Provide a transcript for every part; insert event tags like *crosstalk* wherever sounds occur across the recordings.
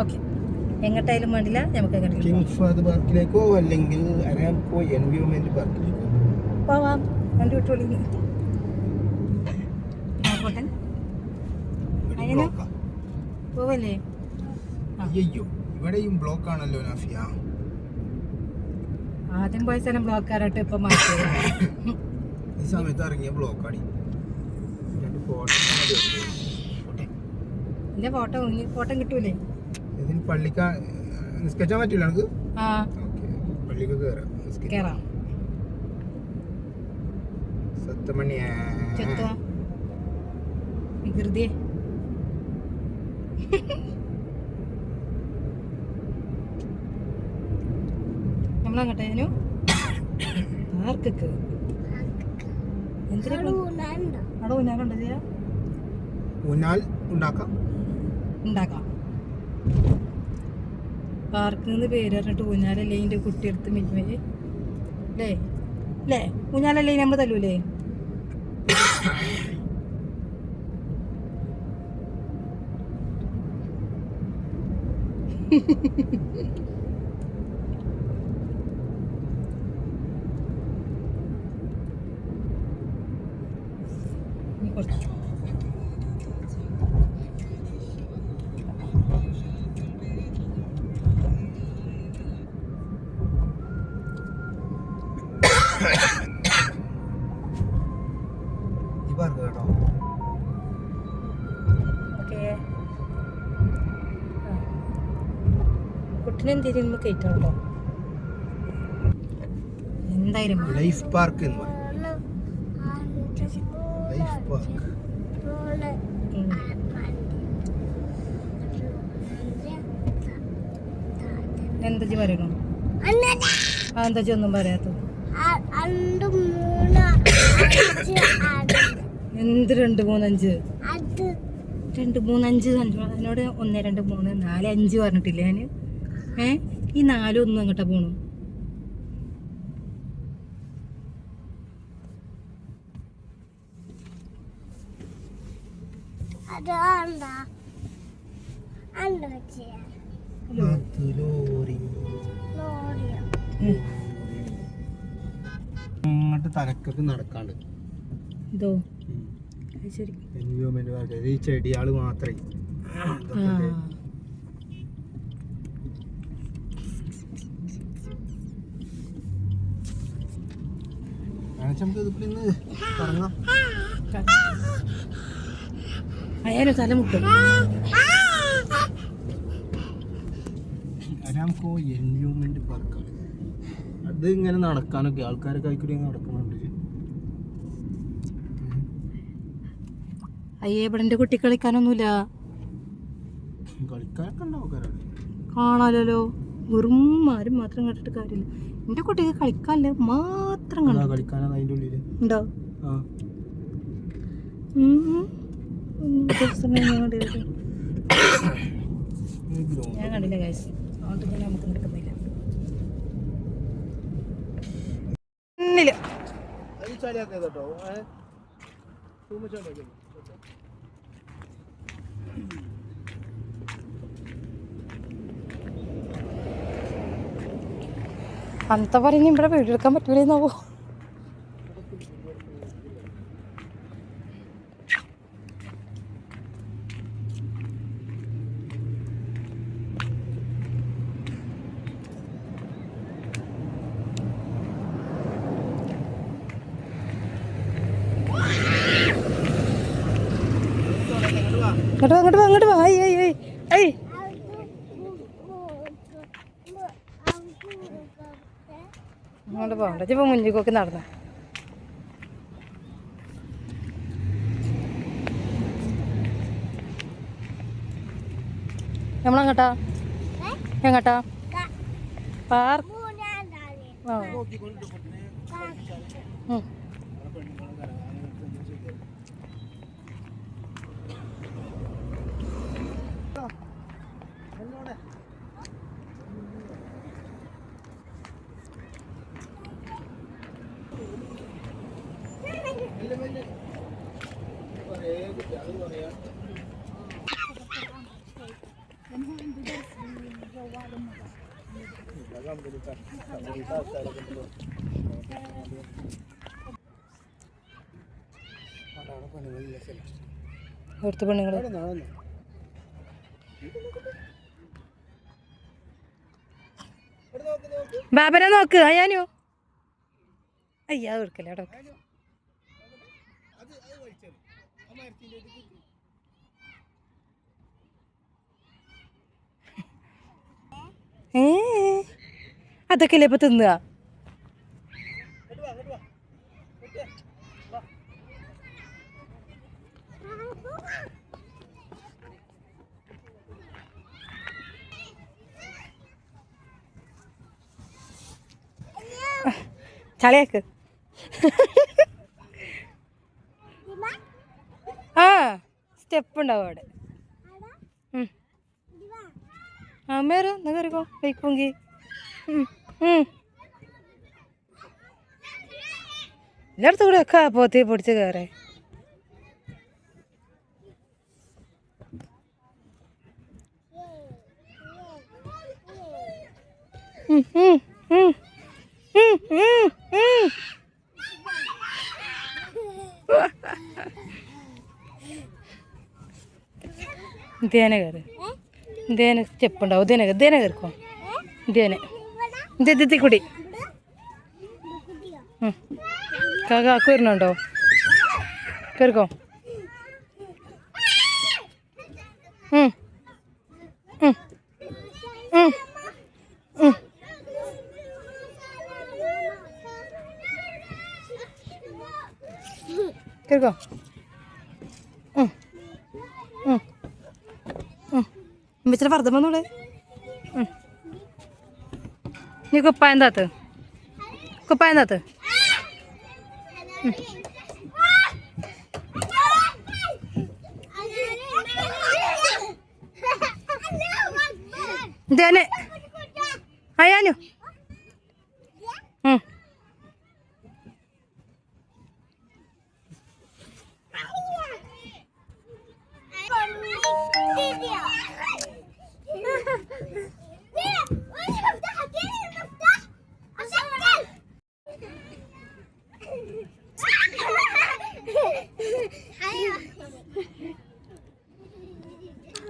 Okay. എങ്ങോട്ടായാലും വേണ്ടില്ല നമുക്ക് king Fahad പാർക്കിലേക്കോ അല്ലെങ്കിൽ അരാംകോ എൻവയോൺമെന്റ് പാർക്കിലേക്കോ? പോവാം. വണ്ടി വിട്ടോളി. ആയിക്കോട്ടെ ഇവിടെ അയ്യനെ? ബ്ലോക്കാ. പോവല്ലേ? അയ്യോ ഇവിടെയും ബ്ലോക്ക് ആണല്ലോ നാഫിയ. ആദ്യം പോയ സ്ഥലം ബ്ലോക്കാരായിട്ട് ഇപ്പൊ മാറ്റി *laughs* ഈ സമയത്ത് ഇറങ്ങിയ ബ്ലോക്കാടി. ഫോട്ടോ എന്റെ ഫോട്ടോ ഫോട്ടോ കിട്ടൂലേ? ഇതിന് പള്ളിക്ക് നിസ്കരിച്ചാൻ പറ്റില്ല നമുക്ക് ആ. ഓക്കെ പള്ളിക്ക് കയറാം. കേറാം. സത്തമണിയാ. വികൃതിയെ. നമ്മളങ്ങോട്ടേനു പാർക്കൊക്കെ എന്തിനാ അവിടെ ഊഞ്ഞാലുണ്ടോ ചെയ്യാ? ഊഞ്ഞാൽ ഉണ്ടാക്കാം. ഉണ്ടാക്കാം. പാർക്കിൽ നിന്ന് പേര് പറഞ്ഞിട്ട് ഊഞ്ഞാലല്ലേ എന്റെ കുട്ടിയെടുത്ത് മില്ലുമേ അല്ലേ? അല്ലേ? ഊഞ്ഞാലല്ലേ നമ്മൾ തല്ലൂലേ? ഇനി കുറച്ച് കേട്ടോ. ഓക്കേ. കുട്ടിനെ എന്തെങ്കിലും നമ്മൾ കയറ്റാം കേട്ടോ. എന്തായാലും വേണം. ലൈഫ് പാർക്ക് എന്ന് ലൈഫ് പാർക്ക്. എന്താ പറയണു എന്താ ഒന്നും പറയാത്തത് രണ്ട് മൂന്ന് അഞ്ച് ആറ് എന്ത് രണ്ട് മൂന്നഞ്ച്? രണ്ട് മൂന്നഞ്ച് അഞ്ച് എന്നോട് ഒന്ന് രണ്ട് മൂന്ന് നാല് അഞ്ച് പറഞ്ഞിട്ടില്ല ഞാൻ ഏ? ഈ നാലും ഒന്നും അങ്ങോട്ടാ പോണു? ലോറി ലോറിയോ. അങ്ങോട്ട് തലക്കൊക്കെ നടക്കാണ്ട്. ഇതോ? എൻവയോൺമെന്റ് പാർക്ക് ഈ ചെടിയാൾ മാത്രമേ അയാലും തല മുട്ടും. അരാംകോ എൻവയോൺമെന്റ് പാർക്കാണ് അത് ഇങ്ങനെ നടക്കാനൊക്കെ ആൾക്കാരൊക്കെ ആയിക്കൂടി നടക്കുന്നുണ്ട് അയ്യേ ഇവിടെ എന്റെ കുട്ടി കളിക്കാനൊന്നുമില്ല. കളിക്കാനൊക്കെ ഉണ്ടാവും കാണാലോ വെറും ആരും മാത്രം കണ്ടിട്ട് കാര്യമില്ല. എന്റെ കുട്ടിക്ക് കളിക്കാനില്ല മാത്രം ഉണ്ടോ? ഞാൻ കണ്ടില്ല. കാശ് അതുകൊണ്ട് നമുക്ക് നടക്കുന്നില്ല മുന്നിൽ അന്ത? അന്നത്തെ പറഞ്ഞ് ഇവിടെ വീടെടുക്കാൻ പറ്റൂലെന്നാവോ? ഇങ്ങോട്ട് വാ അങ്ങോട്ട് വാ ഇങ്ങോട്ട് വാ. ഐ അങ്ങോട്ട് പോകണ്ട ഇപ്പൊ മുന്നിക്കൊക്കെ നടന്നു. നമ്മളെങ്ങട്ടാ? എങ്ങട്ടാ? പാർക്ക്. ആ. ഉം. ഇവിടുത്തെ പെണ്ണുങ്ങൾ ബാബനെ നോക്ക് അയ്യാനോ അയ്യാ കൊടുക്കല്ലേ അവിടെ ഏ? അതൊക്കെ അല്ലേ ഇപ്പൊ തിന്നുക? ചളിയാക്ക്. ആ സ്റ്റെപ്പ് ഉണ്ടാവും അവിടെ ഉം. ആ മേറ് എന്നാ കയറിക്കോ വയ്ക്കുമെങ്കിൽ എല്ലായിടത്തും കൂടെ ഒക്കെ പോത്തി പിടിച്ച് കയറേ. ഇതേനെ *laughs* കയറി. ഇതേനെ സ്റ്റെപ്പ് ഉണ്ടാവും ഇതേനെ ഇതേനെ കയറിക്കോ ഇതേനെ ഇത് ഇതി കൂടി. കാക്കു വരുന്നുണ്ടോ? കയറിക്കോ. കയറിക്കോ ഉമ്മച്ചിയുടെ വെറുതെ വന്നോളെ. നീ കുപ്പായം താത്ത് കുപ്പായം താത്ത്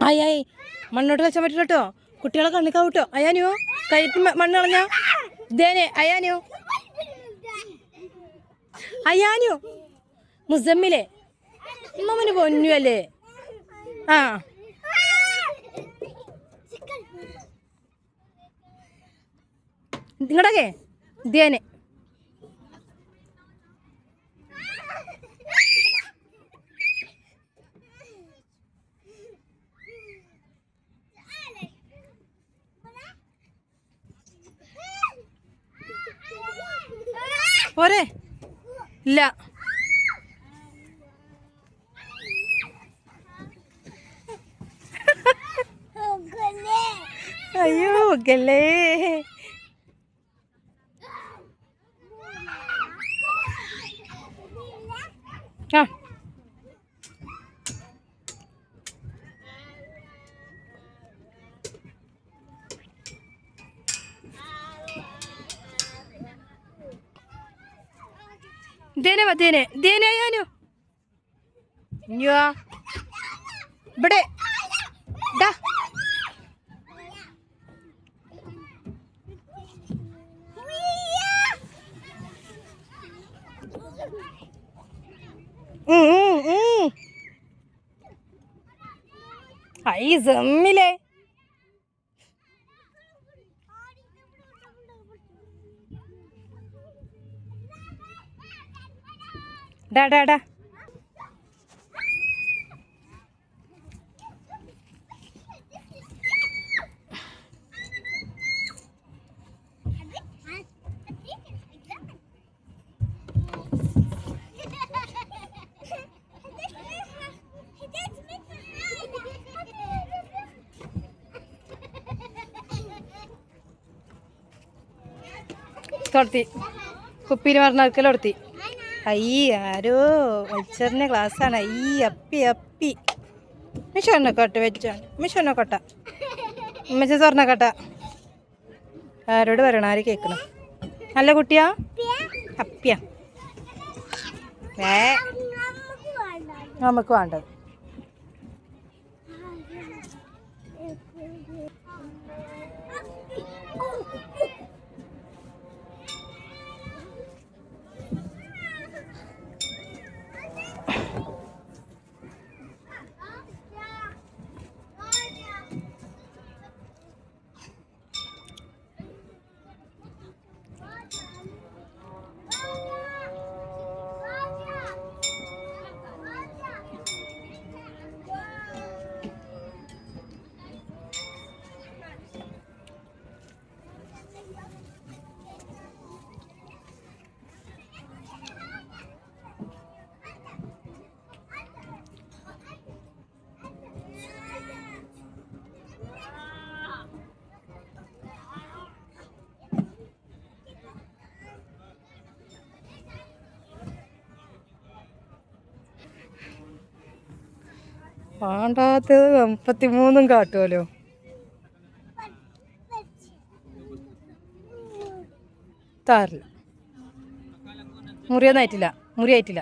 ആയി മണ്ണോട്ട് കളിച്ചാൻ പറ്റില്ല കേട്ടോ കുട്ടികളെ കണ്ണിക്കാവൂട്ടോ അയ്യാനോ കയറ്റി മണ്ണ് കളഞ്ഞ? ഇതേനെ അയാനിയോ അയാനിയോ മുസമ്മിലെ. ഉമ്മമ്മന് പൊന്നു അല്ലേ? ആ. നിങ്ങളുടെ ഇതേനെ. പോരെ. ഇല്ല. അയ്യോ ഗല്ലേ. ആ ദേനെ വാ ദേനെ ദേനെ ഞാനു ഞാ ഇവിടെ. ഡാ. ഐ സെമ്മിലേ. ഡാ ഡാ ഡാ. തൊടത്തി. കുപ്പിയിൽ മറന്നവർക്കെല്ലാം കൊടുത്തി അയ്യ ആരോ ക്ലാസ് ക്ലാസ്സാണ് അയ്യ അപ്പി അപ്പി. മിഷോണ്ണക്കോട്ട വെച്ചാണ് മിഷോണ്ണക്കോട്ട ഉമ്മച്ച സ്വർണക്കോട്ട ആരോട് പറയണം? ആര് കേൾക്കണം? നല്ല കുട്ടിയാ? അപ്പിയാ. വേണ്ട നമുക്ക് വേണ്ടത്. വേണ്ടാത്തത് മുപ്പത്തിമൂന്നും കാട്ടുമല്ലോ താറില്ല. മുറിയൊന്നും ആയിട്ടില്ല. മുറി ആയിട്ടില്ല.